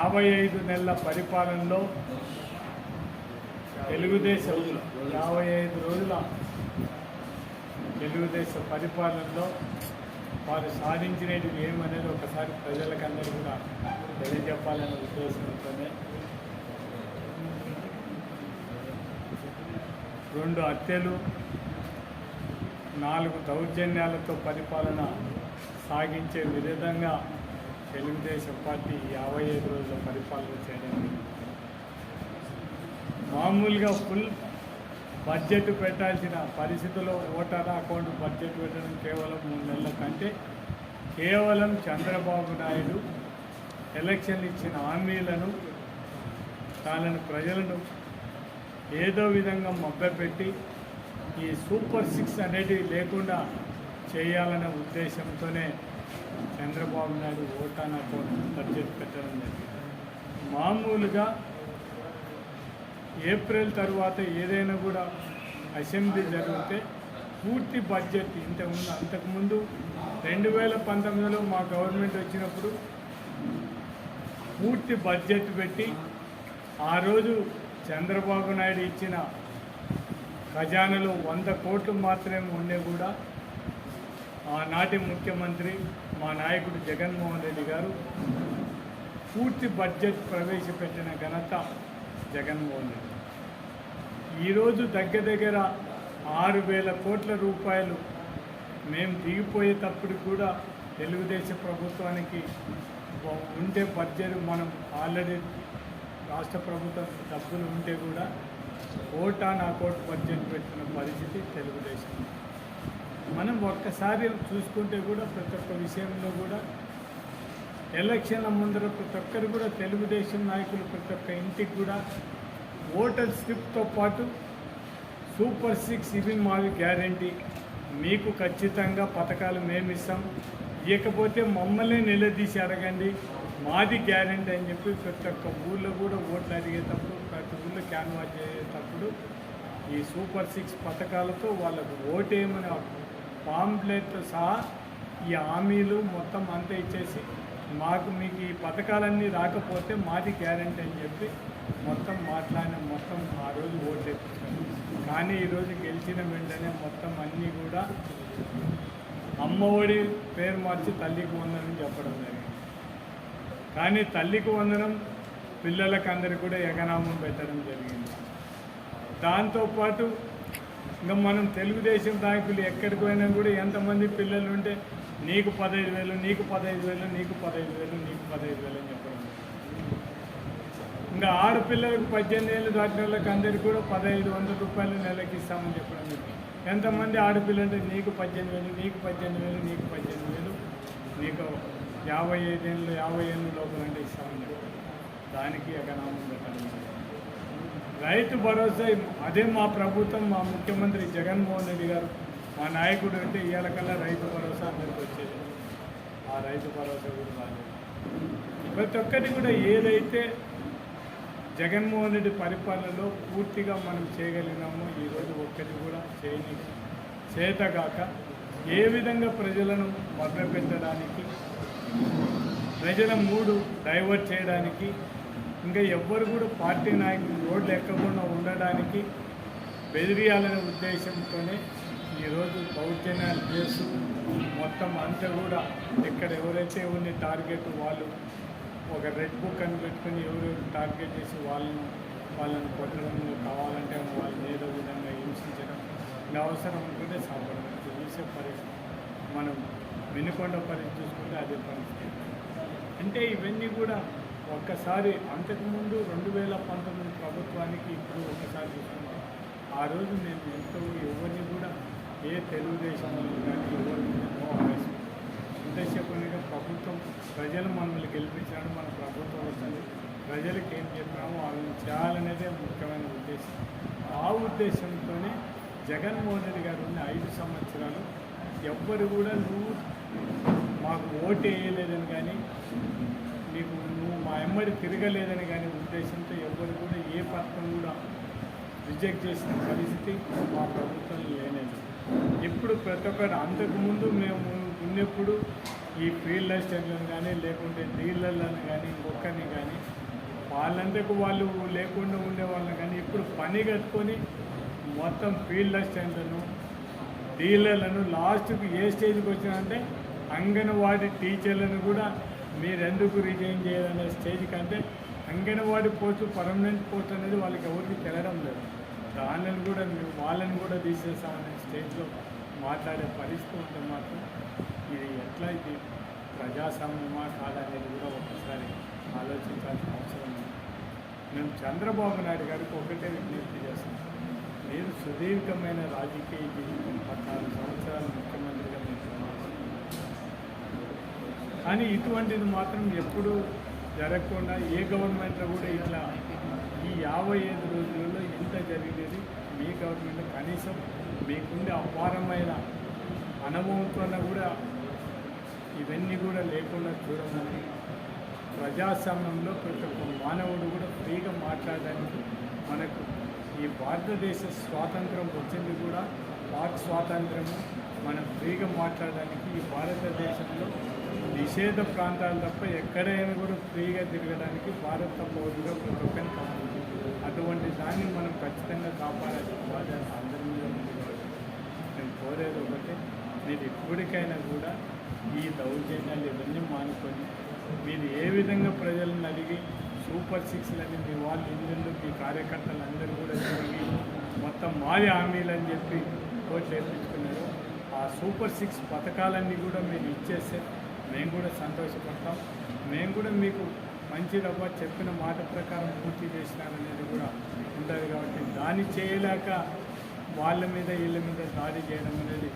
యాభై ఐదు నెలల పరిపాలనలో తెలుగుదేశం యాభై ఐదు రోజుల తెలుగుదేశం పరిపాలనలో వారు సాధించినవి ఏమనేది ఒకసారి ప్రజలకందరూ కూడా తెలియజెప్పాలనే ఉద్దేశంతోనే రెండు హత్యలు నాలుగు దౌర్జన్యాలతో పరిపాలన సాగించే విధంగా తెలుగుదేశం పార్టీ యాభై ఐదు రోజుల పరిపాలన చేయడం మామూలుగా ఫుల్ బడ్జెట్ పెట్టాల్సిన పరిస్థితుల్లో ఓటర్ అకౌంట్ బడ్జెట్ పెట్టడం కేవలం మూడు నెలల కంటే కేవలం చంద్రబాబు నాయుడు ఎలక్షన్ ఇచ్చిన హామీలను తాను ప్రజలను ఏదో విధంగా మభ్యపెట్టి ఈ సూపర్ సిక్స్ అనేటివి లేకుండా చేయాలనే ఉద్దేశంతోనే Chandrababu Naidu vote on account budget పెట్టడం జరిగింది. మామూలుగా ఏప్రిల్ తర్వాత ఏదైనా కూడా అసెంబ్లీ జరిగితే పూర్తి బడ్జెట్ ఇంతకుముందు ముందు అంతకుముందు రెండు వేల పంతొమ్మిదిలో మా గవర్నమెంట్ వచ్చినప్పుడు పూర్తి బడ్జెట్ పెట్టి ఆ రోజు చంద్రబాబు నాయుడు ఇచ్చిన ఖజానాలో వంద కోట్లు మాత్రమే ఉండే కూడా ఆనాటి ముఖ్యమంత్రి మా నాయకుడు జగన్మోహన్ రెడ్డి గారు పూర్తి బడ్జెట్ ప్రవేశపెట్టిన ఘనత జగన్మోహన్ రెడ్డి. ఈరోజు దగ్గర దగ్గర ఆరు వేల కోట్ల రూపాయలు మేము దిగిపోయేటప్పుడు కూడా తెలుగుదేశం ప్రభుత్వానికి ఉండే బడ్జెట్ మనం ఆల్రెడీ రాష్ట్ర ప్రభుత్వం డబ్బులు ఉంటే కూడా ఓటా నా కోట్ బడ్జెట్ పెట్టిన పరిస్థితి తెలుగుదేశం. మనం ఒక్కసారి చూసుకుంటే కూడా ప్రతి ఒక్క విషయంలో కూడా ఎలక్షన్ల ముందర ప్రతి ఒక్కరు కూడా తెలుగుదేశం నాయకులు ప్రతి ఒక్క ఇంటికి కూడా ఓటర్ స్లిప్తో పాటు సూపర్ సిక్స్ ఇవి మావి గ్యారంటీ. మీకు ఖచ్చితంగా పథకాలు మేము ఇస్తాం ఇకపోతే మమ్మల్ని నిలదీసి అడగండి. మాది గ్యారంటీ అని చెప్పి ప్రతి ఒక్క ఊళ్ళో కూడా ఓట్లు అడిగేటప్పుడు ప్రతి ఊళ్ళో క్యాన్వాస్ చేసేటప్పుడు ఈ సూపర్ సిక్స్ పథకాలతో వాళ్ళకు ఓటేయమని పాంప్లెట్తో సహా ఈ హామీలు మొత్తం అంతా ఇచ్చేసి మాకు మీకు ఈ పథకాలన్నీ రాకపోతే మాది గ్యారంటీ అని చెప్పి మొత్తం మాట్లాడిన మొత్తం ఆ రోజు ఓటు కానీ ఈరోజు గెలిచిన వెంటనే మొత్తం అన్నీ కూడా అమ్మఒడి పేరు మార్చి తల్లికి వందనం చెప్పడం జరిగింది. కానీ తల్లికి వందనం పిల్లలకు అందరికి కూడా ఎగనామం పెట్టడం జరిగింది. దాంతోపాటు ఇంకా మనం తెలుగుదేశం నాయకులు ఎక్కడికి పోయినా కూడా ఎంతమంది పిల్లలు ఉంటే నీకు పదహైదు వేలు నీకు పదహైదు వేలు నీకు పదహైదు వేలు నీకు పదహైదు వేలు అని చెప్పడం. ఇంకా ఆడపిల్లలకు పద్దెనిమిది ఏళ్ళు దాటిన వాళ్ళకి అందరికీ కూడా పదహైదు వందల రూపాయలు నెలకి ఇస్తామని చెప్పడం ఎంతమంది ఆడపిల్లలు అంటే నీకు పద్దెనిమిది వేలు నీకు పద్దెనిమిది వేలు నీకు పద్దెనిమిది వేలు నీకు యాభై ఐదేళ్ళు యాభై ఏళ్ళు లోపల అంటే ఇస్తామని చెప్పడం. దానికి ఎకనామం పెట్టడం. రైతు భరోసా అదే మా ప్రభుత్వం మా ముఖ్యమంత్రి జగన్మోహన్ రెడ్డి గారు మా నాయకుడు అంటే ఇవాళ కల్లా రైతు భరోసా అందరికి వచ్చేది ఆ రైతు భరోసా కూడా రాలేదు ప్రతి ఒక్కటి కూడా ఏదైతే జగన్మోహన్ రెడ్డి పరిపాలనలో పూర్తిగా మనం చేయగలిగినామో ఈరోజు ఒక్కటి కూడా చేయని చేతగాక ఏ విధంగా ప్రజలను మభ్యపెట్టడానికి ప్రజల మూడు డైవర్ట్ చేయడానికి ఇంకా ఎవ్వరు కూడా పార్టీ నాయకులు రోడ్లు ఎక్కకుండా ఉండడానికి బెదిరియాలనే ఉద్దేశంతోనే ఈరోజు దౌర్జన్యాలు చేస్తూ మొత్తం అంతా కూడా ఇక్కడ ఎవరైతే ఉంది టార్గెట్ వాళ్ళు ఒక రెడ్ బుక్ అని పెట్టుకుని ఎవరెవరు టార్గెట్ చేసి వాళ్ళను వాళ్ళని కొట్టడంలో కావాలంటే వాళ్ళని ఏదో విధంగా హింసించడం అవసరం ఉంటుంటే చంపడం చూసే పరిస్థితి. మనం వినుకొండ పరిస్థితి చూసుకుంటే అదే పరిస్థితి. అంటే ఇవన్నీ కూడా ఒక్కసారి అంతకుముందు రెండు వేల పంతొమ్మిది ప్రభుత్వానికి ఇప్పుడు ఒకసారి చూసుకుంటే ఆ రోజు నేను ఎంతో ఎవరిని కూడా ఏ తెలుగుదేశం కానీ ఎవరిని నో ఆవేశం ఉద్దేశపూర్వకంగా ప్రభుత్వం ప్రజలు మనల్ని గెలిపించడానికి మన ప్రభుత్వం వస్తుంది. ప్రజలకు ఏం చెప్పామో వాళ్ళని చేయాలనేదే ముఖ్యమైన ఉద్దేశం. ఆ ఉద్దేశంతోనే జగన్మోహన్ రెడ్డి గారు ఉన్న ఐదు సంవత్సరాలు ఎవ్వరు కూడా నువ్వు మాకు ఓటు వేయలేదని కానీ నీకు మా అమ్మడి తిరగలేదని కానీ ఉద్దేశంతో ఎవరు కూడా ఏ పథకం కూడా రిజెక్ట్ చేసిన పరిస్థితి మా ప్రభుత్వం లేనేది. ఇప్పుడు ప్రతి ఒక్కరు అంతకుముందు మేము ఉన్నప్పుడు ఈ ఫీల్డ్ అసిస్టెంట్లను కానీ లేకుంటే డీలర్లను కానీ ఇంకొకరిని కానీ వాళ్ళంతకు వాళ్ళు లేకుండా ఉండేవాళ్ళని కానీ ఇప్పుడు పని కట్టుకొని మొత్తం ఫీల్డ్ అసిస్టెంట్లను డీలర్లను లాస్ట్కి ఏ స్టేజ్కి వచ్చినంటే అంగన్వాడీ టీచర్లను కూడా మీరెందుకు రిజైన్ చేయాలనే స్టేజ్ కంటే అంగన్వాడీ పోస్టు పర్మనెంట్ పోస్ట్ అనేది వాళ్ళకి ఎవరికి తెలడం లేదు. దానిని కూడా మేము వాళ్ళని కూడా తీసేస్తామనే స్టేజ్లో మాట్లాడే పరిస్థితి ఉంటే మాత్రం ఇది ఎట్లా ఇది ప్రజాస్వామ్యమా కాదనేది కూడా ఒకసారి ఆలోచించాల్సిన అవసరం ఉంది. మేము చంద్రబాబు నాయుడు గారికి ఒకటే విజ్ఞప్తి చేస్తాం. మీరు సుదీర్ఘమైన రాజకీయ జీవితం పద్నాలుగు సంవత్సరాలు ముఖ్యమంత్రిగా మీరు కానీ ఇటువంటిది మాత్రం ఎప్పుడు జరగకుండా ఏ గవర్నమెంట్లో కూడా ఇట్లా ఈ యాభై ఐదు రోజులలో ఇంత జరిగేది మీ గవర్నమెంట్ కనీసం మీకుండే అపారమైన అనుభవంతో కూడా ఇవన్నీ కూడా లేకుండా చూడమని ప్రజాస్వామ్యంలో ప్రతి ఒక్క మానవుడు కూడా ఫ్రీగా మాట్లాడడానికి మనకు ఈ భారతదేశ స్వాతంత్రం వచ్చింది కూడా వాక్ స్వాతంత్రము మనం ఫ్రీగా మాట్లాడడానికి ఈ భారతదేశంలో నిషేధ ప్రాంతాలు తప్ప ఎక్కడైనా కూడా ఫ్రీగా తిరగడానికి భారత పౌరులుగా ప్రతి ఒక్కరికి అటువంటి దాన్ని మనం ఖచ్చితంగా కాపాడాల్సిన బాధ్యత అందరి మీద ఉంది నేను కోరేది ఒకటే మీరు ఇప్పటికైనా కూడా ఈ దౌర్జన్యాలు ఇవన్నీ మానుకొని మీరు ఏ విధంగా ప్రజలను అడిగి సూపర్ సిక్స్లని మీ వాళ్ళు ఇంజన్లు మీ కార్యకర్తలు అందరూ కూడా తిరిగి మొత్తం మాది హామీలు అని చెప్పి ఓట్లు వేయించుకున్నారు ఆ సూపర్ సిక్స్ పథకాలన్నీ కూడా మీరు ఇచ్చేస్తే మేము కూడా సంతోషపడతాం. మేము కూడా మీకు మంచి డబ్బా చెప్పిన మాట ప్రకారం పూర్తి చేసినారనేది కూడా ఉంటుంది కాబట్టి దాన్ని చేయలేక వాళ్ళ మీద వీళ్ళ మీద దాడి చేయడం అనేది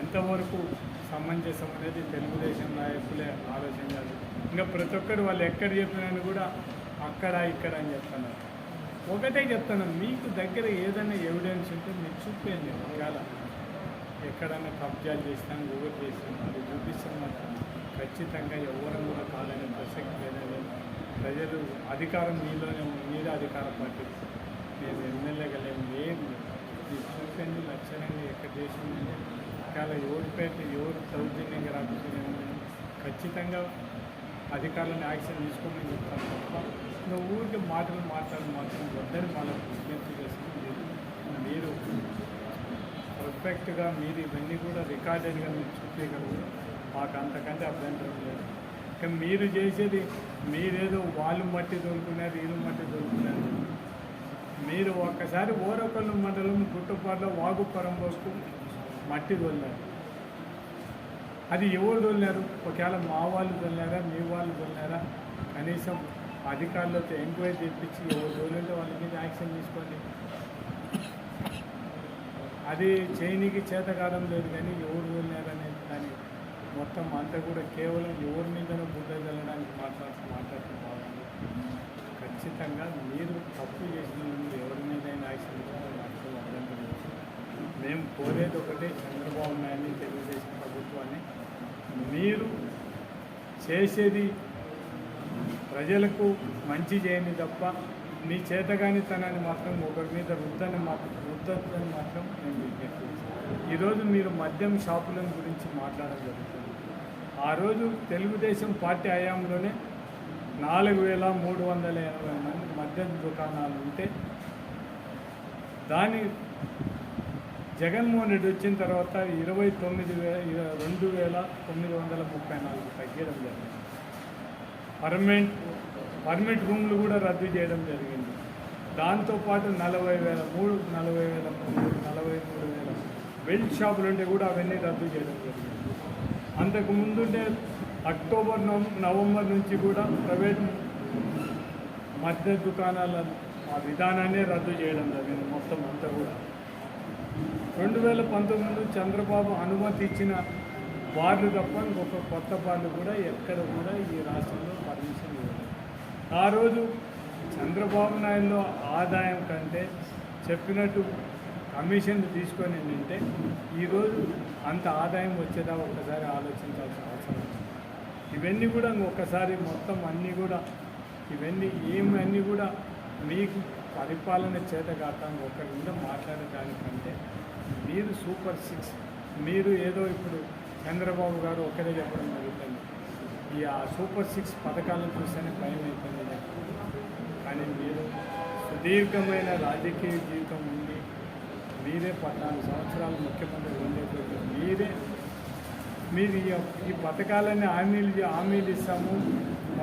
ఎంతవరకు సమంజసం అనేది తెలుగుదేశం నాయకులే ఆలోచించాలి ఇంకా ప్రతి ఒక్కరు వాళ్ళు ఎక్కడ చెప్పినాను కూడా అక్కడ ఇక్కడ అని చెప్తున్నారు. ఒకటే చెప్తాను మీకు దగ్గర ఏదైనా ఎవిడెన్స్ ఉంటే మీరు చూపేయండి ఒకవేళ. ఎక్కడైనా కబ్జాలు చేసినా గూగుల్ చేసినా అది చూపిస్తే మాత్రం ఖచ్చితంగా ఎవరు కూడా కాలేని ప్రసక్తి లేదని ప్రజలు అధికారం మీలోనే మీద అధికారం అధికార పార్టీ. మేము ఎమ్మెల్యేగా లేము ఏం లేదు. చూపండి లక్షణంగా ఎక్కడ చేసిందంటే ఒకవేళ ఎవరి పేట ఎవరు సౌజన్యంగా రాకపోతే ఖచ్చితంగా అధికారులను యాక్షన్ తీసుకోమని చెప్తాను తప్ప ఇంకా ఊరికి మాటలు మాట్లాడి మాత్రం వద్దని వాళ్ళకు విజ్ఞప్తి చేస్తుంది మీరు పర్ఫెక్ట్గా మీరు ఇవన్నీ కూడా రికార్డెడ్గా మీరు చూపించగలరు మాకు అంతకంటే అభ్యంతరం లేదు. ఇంకా మీరు చేసేది మీరేదో వాళ్ళు మట్టి దొరుకున్నారు వీళ్ళు మట్టి దొరుకున్నారు మీరు ఒక్కసారి ఓరకొల్లు మండలం గుట్టపాడులో వాగు వరకు మట్టి దొల్లారు అది ఎవరు దొల్లారు ఒకవేళ మా వాళ్ళు దొల్లారా మీ వాళ్ళు దొల్లారా కనీసం అధికారులతో ఎంక్వైరీ చేయించి ఎవరు దొల్లింటే వాళ్ళ మీద యాక్షన్ తీసుకోండి. అది చేయనికి చేతకాలం లేదు కానీ ఎవరు వెళ్ళారనేది దాని మొత్తం అంతా కూడా కేవలం ఎవరి మీదనో బుద్ధ చల్లడానికి మాట్లాడుతూ మాట్లాడుతూ బాగుంది ఖచ్చితంగా మీరు తప్పు చేసిన ముందు ఎవరి మీదైనా యాక్షన్ మేము కోరేది ఒకటే చంద్రబాబు నాయుడిని తెలుగుదేశం ప్రభుత్వాన్ని. మీరు చేసేది ప్రజలకు మంచి చేయని తప్ప మీ చేతగానితనాన్ని మాత్రం ఒకరి మీద వృద్ధాన్ని మాత్రం రుద్దని మాత్రం నేను విజ్ఞప్తి ఈరోజు మీరు మద్యం షాపుల గురించి మాట్లాడడం జరుగుతుంది. ఆ రోజు తెలుగుదేశం పార్టీ హయాంలోనే నాలుగు వేల మూడు వందల ఎనభై మంది మద్యం దుకాణాలు ఉంటే దాని జగన్మోహన్ రెడ్డి వచ్చిన తర్వాత ఇరవై తొమ్మిది వేల రెండు వేల తొమ్మిది వందల ముప్పై నాలుగు తగ్గడం జరిగింది. పర్మనెంట్ పర్మిట్ రూమ్లు కూడా రద్దు చేయడం జరిగింది. దాంతోపాటు నలభై వేల మూడు నలభై వేల మూడు నలభై మూడు వేల బెల్ట్ షాపులు ఉంటే కూడా అవన్నీ రద్దు చేయడం జరిగింది. అంతకు ముందుంటే అక్టోబర్ నవంబర్ నుంచి కూడా ప్రైవేట్ మద్య దుకాణాల ఆ విధానాన్ని రద్దు చేయడం జరిగింది మొత్తం అంతా కూడా. రెండు వేల పంతొమ్మిది చంద్రబాబు అనుమతి ఇచ్చిన బార్లు తప్ప ఇంకొక కొత్త బార్లు కూడా ఎక్కడ కూడా ఈ రాష్ట్రంలో పర్మిషన్ ఇవ్వలేదు. ఆ రోజు చంద్రబాబు నాయుడులో ఆదాయం కంటే చెప్పినట్టు కమిషన్లు తీసుకొని నింటే ఈరోజు అంత ఆదాయం వచ్చేదా ఒక్కసారి ఆలోచించాల్సిన అవసరం ఇవన్నీ కూడా ఒక్కసారి మొత్తం అన్నీ కూడా ఇవన్నీ ఏమన్నీ అన్నీ కూడా మీకు పరిపాలన చేత కాక ఒకరి మీద మాట్లాడేదానికంటే మీరు సూపర్ సిక్స్ మీరు ఏదో ఇప్పుడు చంద్రబాబు గారు ఒకరే చెప్పడం జరుగుతుంది. ఈ ఆ సూపర్ సిక్స్ పథకాలను చూస్తేనే భయం అయిపోయింది. కానీ మీరు సుదీర్ఘమైన రాజకీయ జీవితం ఉంది మీరే పద్నాలుగు సంవత్సరాలు ముఖ్యమంత్రి ఉండేటువంటి మీరే మీరు ఈ పథకాలన్నీ హామీలు హామీలు ఇస్తాము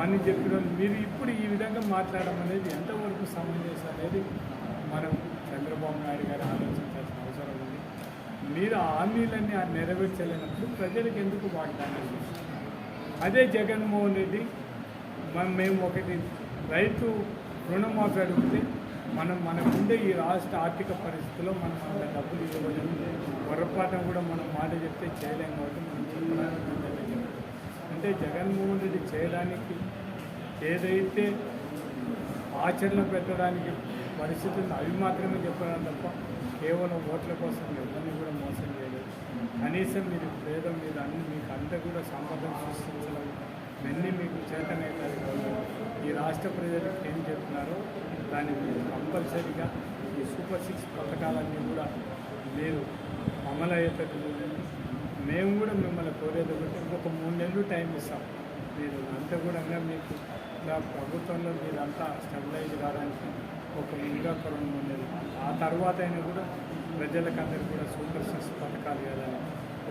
అని చెప్పడం మీరు ఇప్పుడు ఈ విధంగా మాట్లాడడం అనేది ఎంతవరకు సమంజసం అనేది మనం చంద్రబాబు నాయుడు గారు ఆలోచించాల్సిన అవసరం ఉంది. మీరు ఆ హామీలన్నీ నెరవేర్చలేనప్పుడు ప్రజలకు ఎందుకు వాగ్దానం చేస్తారు అదే జగన్మోహన్ రెడ్డి మనం మేము ఒకటి రైతు రుణమాఫీ అడిగితే మనం మనకుండే ఈ రాష్ట్ర ఆర్థిక పరిస్థితుల్లో మనం అంత డబ్బులు ఇవ్వలేము పొరపాటున కూడా మనం మాట చెప్తే చేయలేము కాబట్టి మనం అంటే జగన్మోహన్ రెడ్డి చేయడానికి ఏదైతే ఆచరణ పెట్టడానికి పరిస్థితులు అవి మాత్రమే చెప్పడం తప్ప కేవలం ఓట్ల కోసం ఎవరిని కూడా మోసం కనీసం మీరు పేద మీద అన్ని మీకు అంతా కూడా సంపద సృష్టించడం ఇవన్నీ మీకు చేతనవుతారు కాబట్టి ఈ రాష్ట్ర ప్రజలకు ఏం చెప్తున్నారో దాన్ని మీరు కంపల్సరీగా ఈ సూపర్ సిక్స్ పథకాలన్నీ కూడా మీరు అమలు అయ్యేటట్టు మేము కూడా మిమ్మల్ని కోరేది ఒకటి ఇంకొక మూడు నెలలు టైం ఇస్తాం. మీరు అంతా కూడా మీకు ఇలా ప్రభుత్వంలో మీరంతా స్టెబిలైజ్ కావడానికి ఒక ఇంకా ఒక రెండు మూడు నెలలు. ఆ తర్వాత అయినా కూడా ప్రజలకు అందరికీ కూడా సూపర్ సిక్స్ పథకాలు ఇవ్వాలని కోరుకుంటున్నాం.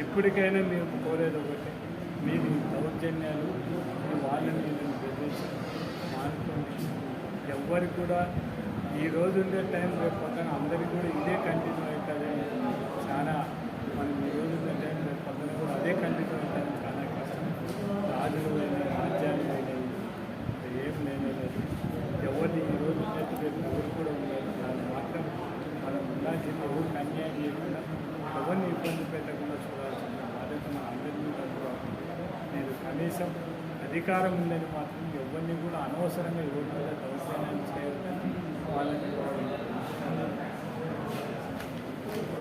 ఇప్పటికైనా మేము కోరేది ఒకటి మీరు దౌర్జన్యాలు మీ వాళ్ళని వీళ్ళని బెదిరించి మానుకోండి ఎవ్వరికి కూడా ఈ రోజు ఉండే టైం రేపు పక్కన అందరికీ కూడా ఇదే కంటిన్యూ అధికారం ఉందని మాత్రం ఎవరిని కూడా అనవసరంగా ఇవ్వడం మీద దౌర్జన్యం చేయొద్దని వాళ్ళని